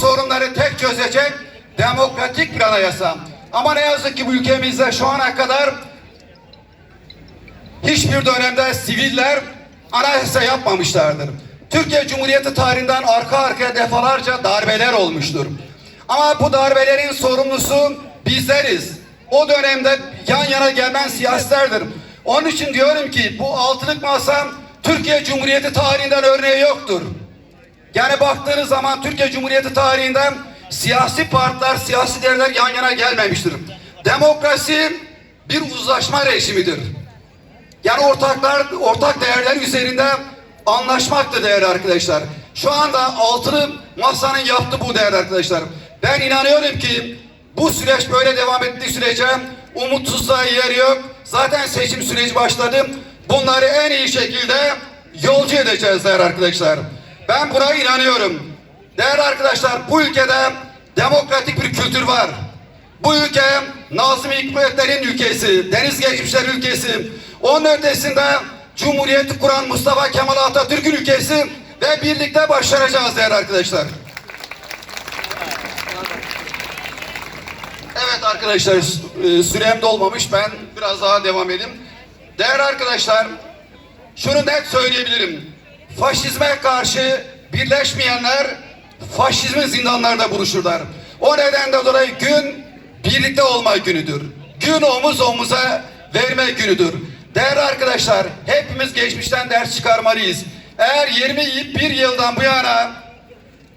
sorunları tek çözecek demokratik bir anayasa. Ama ne yazık ki bu ülkemizde şu ana kadar hiçbir dönemde siviller anayasa yapmamışlardır. Türkiye Cumhuriyeti tarihinden arka arkaya defalarca darbeler olmuştur. Ama bu darbelerin sorumlusu bizleriz. O dönemde yan yana gelmen siyasetlerdir. Onun için diyorum ki bu altılık masa Türkiye Cumhuriyeti tarihinden örneği yoktur. Yani baktığınız zaman Türkiye Cumhuriyeti tarihinden siyasi partiler, siyasi değerler yan yana gelmemiştir. Demokrasi bir uzlaşma rejimidir. Yani ortaklar, ortak değerler üzerinde anlaşmaktır değerli arkadaşlar. Şu anda altılı masanın yaptığı bu değerli arkadaşlar. Ben inanıyorum ki bu süreç böyle devam ettiği sürece umutsuzluğa yer yok. Zaten seçim süreci başladı. Bunları en iyi şekilde yolcu edeceğiz değerli arkadaşlar. Ben buna inanıyorum. Değerli arkadaşlar bu ülkede demokratik bir kültür var. Bu ülke Nazım Hikmetler'in ülkesi, deniz geçmişler ülkesi. Onun ötesinde Cumhuriyeti kuran Mustafa Kemal Atatürk'ün ülkesi ve birlikte başaracağız değerli arkadaşlar. Evet arkadaşlar e, sürem dolmamış ben biraz daha devam edeyim. Değerli arkadaşlar şunu net söyleyebilirim. Faşizme karşı birleşmeyenler faşizmin zindanlarda buluşurlar. O nedenden dolayı gün birlikte olma günüdür. Gün omuz omuza verme günüdür. Değerli arkadaşlar hepimiz geçmişten ders çıkarmalıyız. Eğer 21 yıldan bu yana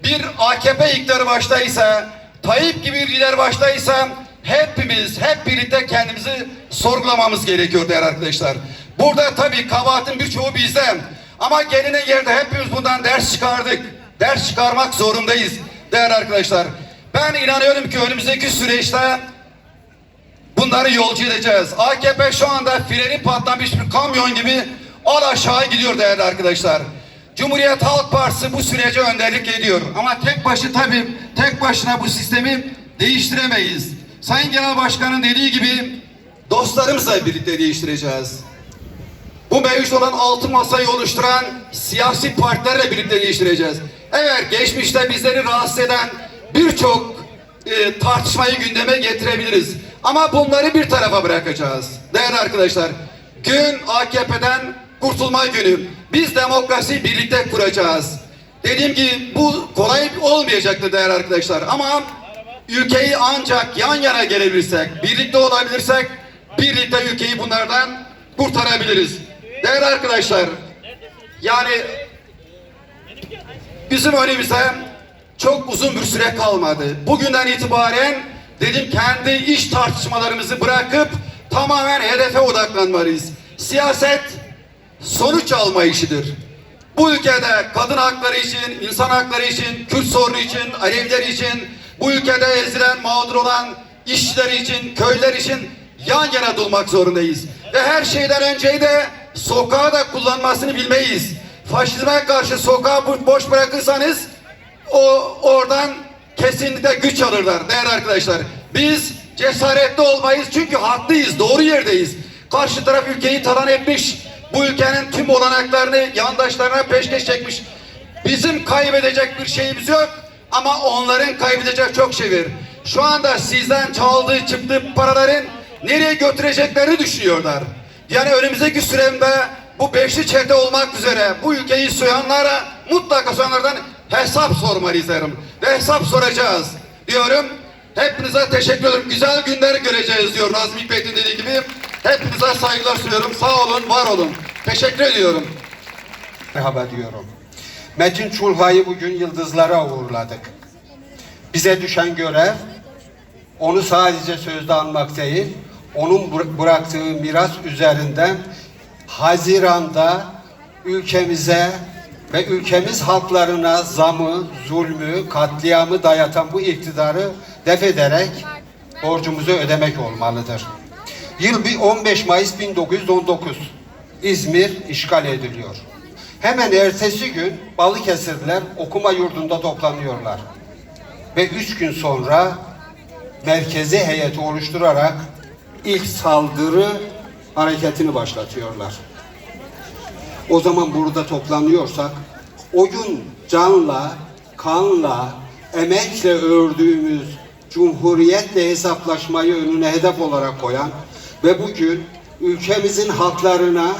bir AKP iktidarı baştaysa, Tayyip gibi bir lider baştaysa hepimiz hep birlikte kendimizi sorgulamamız gerekiyor değerli arkadaşlar. Burada tabii kabahatin birçoğu bizden. Ama gelinen yerde hepimiz bundan ders çıkardık. Ders çıkarmak zorundayız değerli arkadaşlar. Ben inanıyorum ki önümüzdeki süreçte bunları yolcu edeceğiz. AKP şu anda freni patlamış bir kamyon gibi al aşağı gidiyor değerli arkadaşlar. Cumhuriyet Halk Partisi bu sürece önderlik ediyor. Ama tek başı tabii tek başına bu sistemi değiştiremeyiz. Sayın Genel Başkan'ın dediği gibi dostlarımızla birlikte değiştireceğiz. Bu mevcut olan altı masayı oluşturan siyasi partilerle birlikte değiştireceğiz. Evet geçmişte bizleri rahatsız eden birçok e, tartışmayı gündeme getirebiliriz. Ama bunları bir tarafa bırakacağız. Değerli arkadaşlar, gün AKP'den kurtulma günü. Biz demokrasiyi birlikte kuracağız. Dediğim gibi bu kolay olmayacaktır değerli arkadaşlar. Ama ülkeyi ancak yan yana gelebilirsek, birlikte olabilirsek, birlikte ülkeyi bunlardan kurtarabiliriz. Değerli arkadaşlar, yani bizim önümüzde çok uzun bir süre kalmadı. Bugünden itibaren dedim kendi iş tartışmalarımızı bırakıp tamamen hedefe odaklanmalıyız. Siyaset sonuç alma işidir. Bu ülkede kadın hakları için, insan hakları için, Kürt sorunu için, Aleviler için, bu ülkede ezilen, mağdur olan işçiler için, köylüler için yan yana durmak zorundayız. Ve her şeyden önce de sokağı da kullanmasını bilmeyiz. Faşizme karşı sokağı bo- boş bırakırsanız o oradan kesinlikle güç alırlar değerli arkadaşlar. Biz cesaretli olmayız çünkü haklıyız, doğru yerdeyiz. Karşı taraf ülkeyi talan etmiş. Bu ülkenin tüm olanaklarını yandaşlarına peşkeş çekmiş. Bizim kaybedecek bir şeyimiz yok ama onların kaybedecek çok şey var. Şu anda sizden çaldığı çıktığı paraların nereye götüreceklerini düşünüyorlar. Yani önümüzdeki süremde bu beşli çete olmak üzere bu ülkeyi soyanlara mutlaka soyanlardan hesap sormalıyız derim. Ve hesap soracağız diyorum. Hepinize teşekkür ederim. Güzel günler göreceğiz diyor Nazım Hikmet'in dediği gibi. Hepinize saygılar sunuyorum. Sağ olun, var olun. Teşekkür ediyorum. Merhaba diyorum. Metin Çulha'yı bugün yıldızlara uğurladık. Bize düşen görev onu sadece sözde anmak değil, onun bıra- bıraktığı miras üzerinden Haziran'da ülkemize ve ülkemiz halklarına zamı, zulmü, katliamı dayatan bu iktidarı def ederek borcumuzu ödemek olmalıdır. Yıl bir 15 Mayıs 1919. İzmir işgal ediliyor. Hemen ertesi gün Balıkesirliler okuma yurdunda toplanıyorlar. Ve üç gün sonra merkezi heyeti oluşturarak ilk saldırı hareketini başlatıyorlar. O zaman burada toplanıyorsak oyun canla, kanla, emekle ördüğümüz cumhuriyetle hesaplaşmayı önüne hedef olarak koyan ve bugün ülkemizin halklarına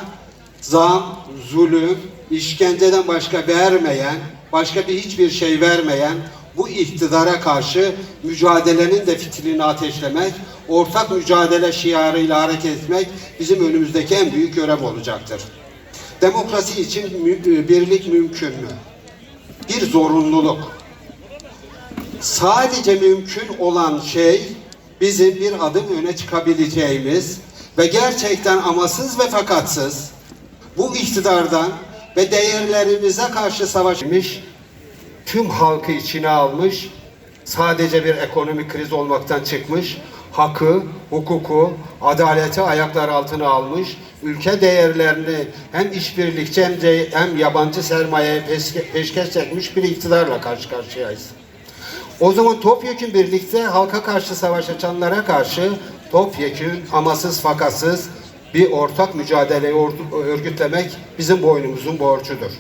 zam, zulüm, işkenceden başka vermeyen, başka bir hiçbir şey vermeyen bu iktidara karşı mücadelenin de fitilini ateşlemek, ortak mücadele şiarıyla hareket etmek bizim önümüzdeki en büyük görev olacaktır. Demokrasi için mü- birlik mümkün mü? Bir zorunluluk. Sadece mümkün olan şey bizim bir adım öne çıkabileceğimiz ve gerçekten amasız ve fakatsız bu iktidardan ve değerlerimize karşı savaşmış, tüm halkı içine almış, sadece bir ekonomik kriz olmaktan çıkmış, hakkı, hukuku, adaleti ayaklar altına almış, ülke değerlerini hem işbirlikçi hem, de, hem yabancı sermayeye peşke- peşkeş çekmiş bir iktidarla karşı karşıyayız. O zaman topyekun birlikte halka karşı savaş açanlara karşı topyekun amasız fakatsız bir ortak mücadeleyi örgütlemek bizim boynumuzun borcudur.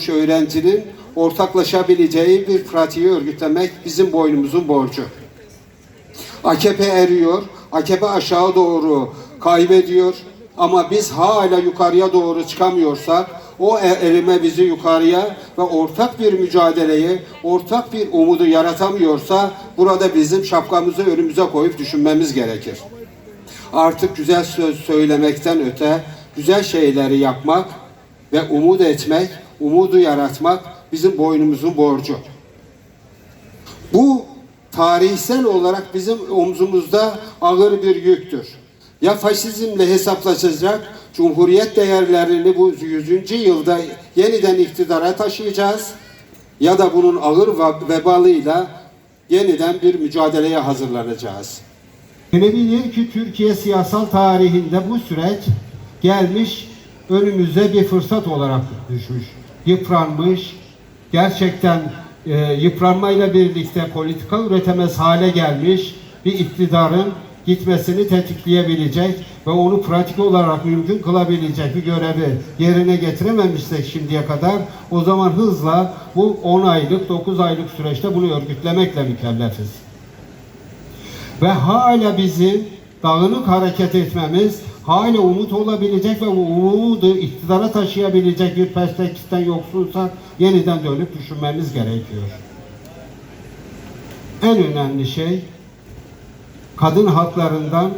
Şu öğrencinin ortaklaşabileceği bir pratiği örgütlemek bizim boynumuzun borcu. AKP eriyor, AKP aşağı doğru kaybediyor ama biz hala yukarıya doğru çıkamıyorsak o e- erime bizi yukarıya ve ortak bir mücadeleyi, ortak bir umudu yaratamıyorsa burada bizim şapkamızı önümüze koyup düşünmemiz gerekir. Artık güzel söz söylemekten öte güzel şeyleri yapmak ve umut etmek, umudu yaratmak bizim boynumuzun borcu. Bu tarihsel olarak bizim omzumuzda ağır bir yüktür. Ya faşizmle hesaplaşacak, cumhuriyet değerlerini bu 100. yılda yeniden iktidara taşıyacağız ya da bunun ağır ve- vebalıyla yeniden bir mücadeleye hazırlanacağız. Bilebilir ki Türkiye siyasal tarihinde bu süreç gelmiş önümüze bir fırsat olarak düşmüş. Yıpranmış, gerçekten e, yıpranmayla birlikte politika üretemez hale gelmiş bir iktidarın gitmesini tetikleyebilecek ve onu pratik olarak mümkün kılabilecek bir görevi yerine getirememişsek şimdiye kadar o zaman hızla bu 10 aylık 9 aylık süreçte bunu örgütlemekle mükellefiz. Ve hala bizim dağınık hareket etmemiz, hala umut olabilecek ve umudu iktidara taşıyabilecek bir perspektiften yoksulsak yeniden dönüp düşünmemiz gerekiyor. En önemli şey kadın haklarından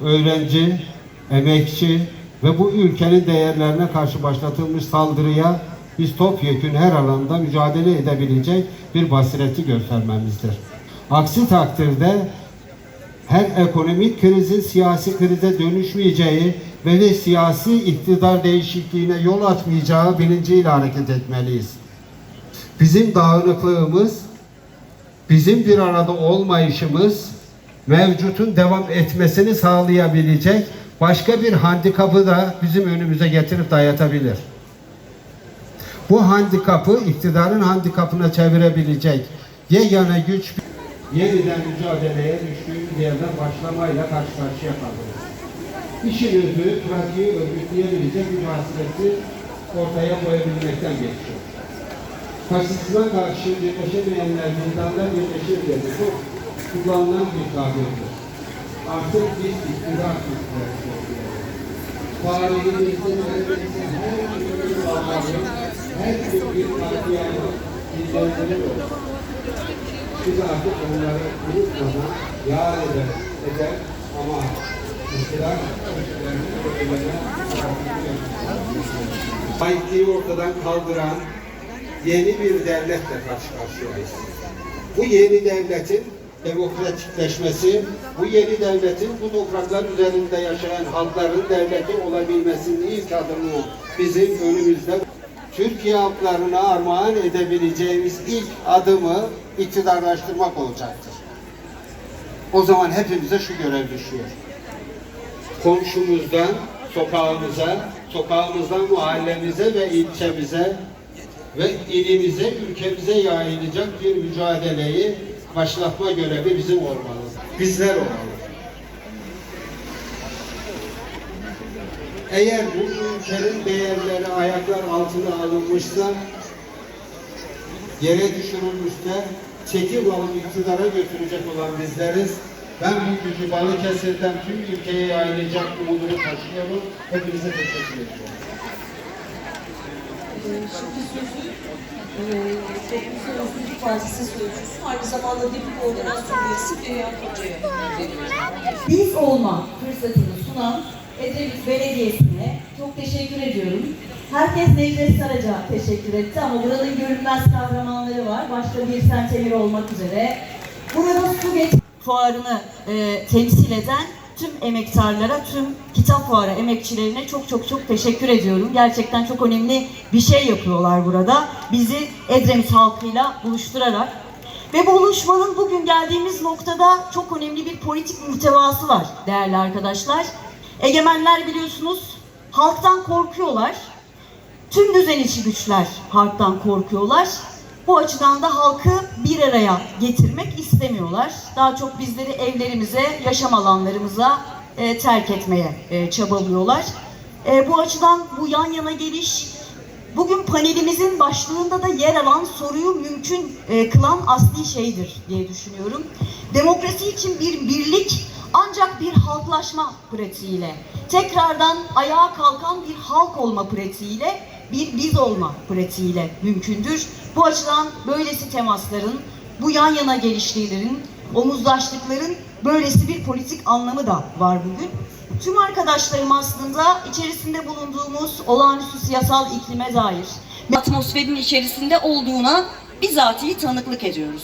öğrenci, emekçi ve bu ülkenin değerlerine karşı başlatılmış saldırıya biz topyekun her alanda mücadele edebilecek bir basireti göstermemizdir. Aksi takdirde her ekonomik krizin siyasi krize dönüşmeyeceği ve de siyasi iktidar değişikliğine yol açmayacağı bilinciyle hareket etmeliyiz. Bizim dağınıklığımız, bizim bir arada olmayışımız mevcutun devam etmesini sağlayabilecek başka bir handikapı da bizim önümüze getirip dayatabilir. Bu handikapı iktidarın handikapına çevirebilecek yegane güç yeniden mücadeleye düştüğümüz yerden başlamayla karşı karşıya kalırız. İşin özü, pratiği örgütleyebilecek hasreti ortaya koyabilmekten geçiyor. Faşizme karşı birleşemeyenler zindanlar birleşir dedi. Bu kullanılan bir tabirdir. Artık biz iktidar Türkleri Tarihimizde neredeyse her bağları, her bir partiyanı dinlendirir olur. Biz artık onları unutmadan yar eder, eder ama iktidar Laikliği ortadan kaldıran yeni bir devletle karşı karşıyayız. Bu yeni devletin demokratikleşmesi, bu yeni devletin bu topraklar üzerinde yaşayan halkların devleti olabilmesinin ilk adımı bizim önümüzde. Türkiye halklarına armağan edebileceğimiz ilk adımı iktidarlaştırmak olacaktır. O zaman hepimize şu görev düşüyor. Komşumuzdan sokağımıza, sokağımızdan mahallemize ve ilçemize ve ilimize, ülkemize yayılacak bir mücadeleyi başlatma görevi bizim olmalı. Bizler olmalı. Eğer bu ülkenin değerleri ayaklar altına alınmışsa, yere düşürülmüşse çekil alıp iktidara götürecek olan bizleriz. Ben bu gücü Balıkesir'den tüm ülkeye yayılacak umudunu taşıyorum. Hepinize teşekkür ediyorum. Şimdi sözü eee Toplumsal Özgürlük Partisi Sözcüsü, aynı zamanda Dipli Koordinasyon Üyesi Hoca'ya veriyorum. Biz olma fırsatını sunan Edremit Belediyesi'ne çok teşekkür ediyorum. Herkes Necdet Saraç'a teşekkür etti ama buranın görünmez kahramanları var. Başta bir Sentemir olmak üzere. Burada su geç fuarını e, temsil eden tüm emektarlara, tüm kitap fuarı emekçilerine çok çok çok teşekkür ediyorum. Gerçekten çok önemli bir şey yapıyorlar burada. Bizi Edremit halkıyla buluşturarak. Ve bu buluşmanın bugün geldiğimiz noktada çok önemli bir politik muhtevası var değerli arkadaşlar. Egemenler biliyorsunuz halktan korkuyorlar. Tüm düzen içi güçler halktan korkuyorlar. Bu açıdan da halkı bir araya getirmek istemiyorlar. Daha çok bizleri evlerimize, yaşam alanlarımıza e, terk etmeye e, çabalıyorlar. E, bu açıdan bu yan yana geliş, bugün panelimizin başlığında da yer alan soruyu mümkün e, kılan asli şeydir diye düşünüyorum. Demokrasi için bir birlik ancak bir halklaşma pratiğiyle, tekrardan ayağa kalkan bir halk olma pratiğiyle, bir biz olma pratiğiyle mümkündür. Bu açıdan böylesi temasların, bu yan yana gelişlerin, omuzdaşlıkların böylesi bir politik anlamı da var bugün. Tüm arkadaşlarım aslında içerisinde bulunduğumuz olağanüstü siyasal iklime dair atmosferin içerisinde olduğuna bizatihi tanıklık ediyoruz.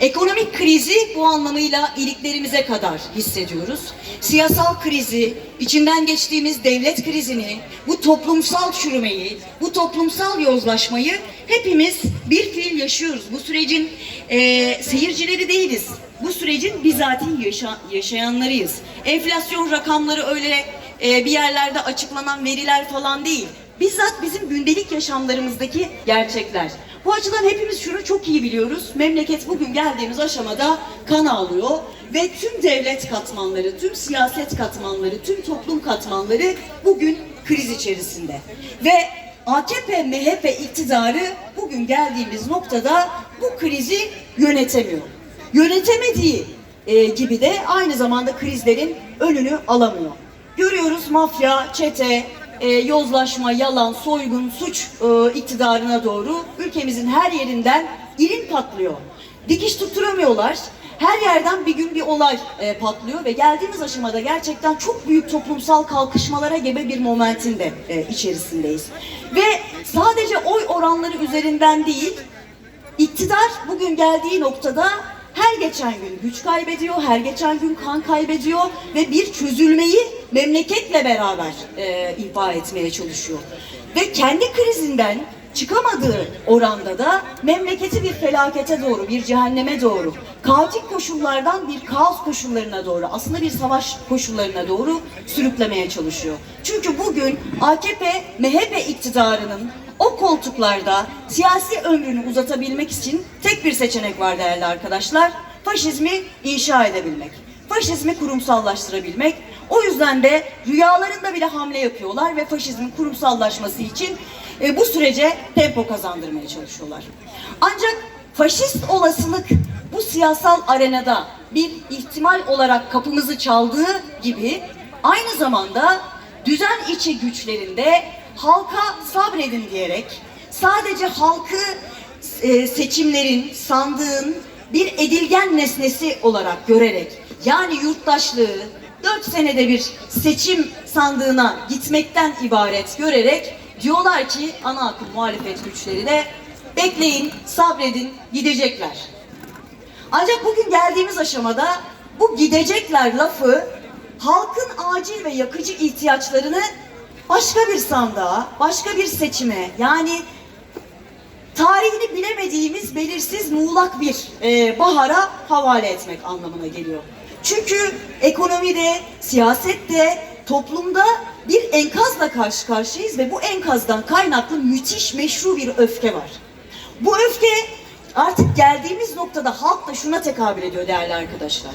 Ekonomik krizi bu anlamıyla iliklerimize kadar hissediyoruz. Siyasal krizi, içinden geçtiğimiz devlet krizini, bu toplumsal çürümeyi, bu toplumsal yozlaşmayı hepimiz bir fiil yaşıyoruz. Bu sürecin eee, seyircileri değiliz. Bu sürecin bizatihi yaşa- yaşayanlarıyız. Enflasyon rakamları öyle eee, bir yerlerde açıklanan veriler falan değil. Bizzat bizim gündelik yaşamlarımızdaki gerçekler. Bu açıdan hepimiz şunu çok iyi biliyoruz. Memleket bugün geldiğimiz aşamada kan ağlıyor ve tüm devlet katmanları, tüm siyaset katmanları, tüm toplum katmanları bugün kriz içerisinde. Ve AKP, MHP iktidarı bugün geldiğimiz noktada bu krizi yönetemiyor. Yönetemediği e, gibi de aynı zamanda krizlerin önünü alamıyor. Görüyoruz mafya, çete, e, yozlaşma, yalan, soygun, suç e, iktidarına doğru ülkemizin her yerinden ilim patlıyor. Dikiş tutturamıyorlar. Her yerden bir gün bir olay e, patlıyor ve geldiğimiz aşamada gerçekten çok büyük toplumsal kalkışmalara gebe bir momentin de e, içerisindeyiz. Ve sadece oy oranları üzerinden değil, İktidar bugün geldiği noktada her geçen gün güç kaybediyor, her geçen gün kan kaybediyor ve bir çözülmeyi memleketle beraber e, ihbar etmeye çalışıyor. Ve kendi krizinden çıkamadığı oranda da memleketi bir felakete doğru, bir cehenneme doğru, kaotik koşullardan bir kaos koşullarına doğru, aslında bir savaş koşullarına doğru sürüklemeye çalışıyor. Çünkü bugün AKP, MHP iktidarının o koltuklarda siyasi ömrünü uzatabilmek için tek bir seçenek var değerli arkadaşlar. Faşizmi inşa edebilmek. Faşizmi kurumsallaştırabilmek. O yüzden de rüyalarında bile hamle yapıyorlar ve faşizmin kurumsallaşması için e, bu sürece tempo kazandırmaya çalışıyorlar. Ancak faşist olasılık bu siyasal arenada bir ihtimal olarak kapımızı çaldığı gibi aynı zamanda düzen içi güçlerinde halka sabredin diyerek sadece halkı e, seçimlerin, sandığın bir edilgen nesnesi olarak görerek yani yurttaşlığı dört senede bir seçim sandığına gitmekten ibaret görerek diyorlar ki ana akım muhalefet güçleri de bekleyin, sabredin, gidecekler. Ancak bugün geldiğimiz aşamada bu gidecekler lafı halkın acil ve yakıcı ihtiyaçlarını başka bir sandığa, başka bir seçime yani tarihini bilemediğimiz belirsiz muğlak bir e, bahara havale etmek anlamına geliyor. Çünkü ekonomide, siyasette, toplumda bir enkazla karşı karşıyayız ve bu enkazdan kaynaklı müthiş meşru bir öfke var. Bu öfke artık geldiğimiz noktada halk da şuna tekabül ediyor değerli arkadaşlar.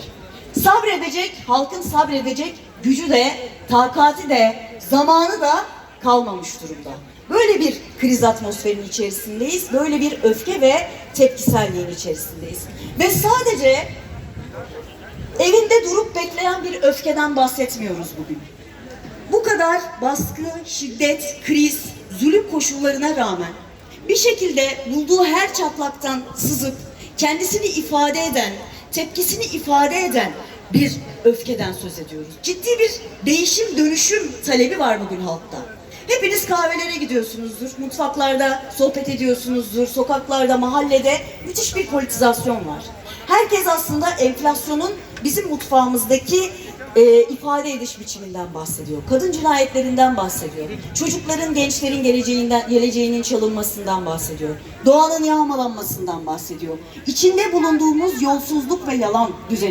Sabredecek, halkın sabredecek gücü de, takati de, zamanı da kalmamış durumda. Böyle bir kriz atmosferinin içerisindeyiz. Böyle bir öfke ve tepkiselliğin içerisindeyiz. Ve sadece evinde durup bekleyen bir öfkeden bahsetmiyoruz bugün. Bu kadar baskı, şiddet, kriz, zulüm koşullarına rağmen bir şekilde bulduğu her çatlaktan sızıp kendisini ifade eden, tepkisini ifade eden bir öfkeden söz ediyoruz. Ciddi bir değişim, dönüşüm talebi var bugün halkta. Hepiniz kahvelere gidiyorsunuzdur, mutfaklarda sohbet ediyorsunuzdur, sokaklarda, mahallede müthiş bir politizasyon var. Herkes aslında enflasyonun bizim mutfağımızdaki e, ifade ediş biçiminden bahsediyor. Kadın cinayetlerinden bahsediyor. Çocukların, gençlerin geleceğinden, geleceğinin çalınmasından bahsediyor. Doğanın yağmalanmasından bahsediyor. İçinde bulunduğumuz yolsuzluk ve yalan düzeni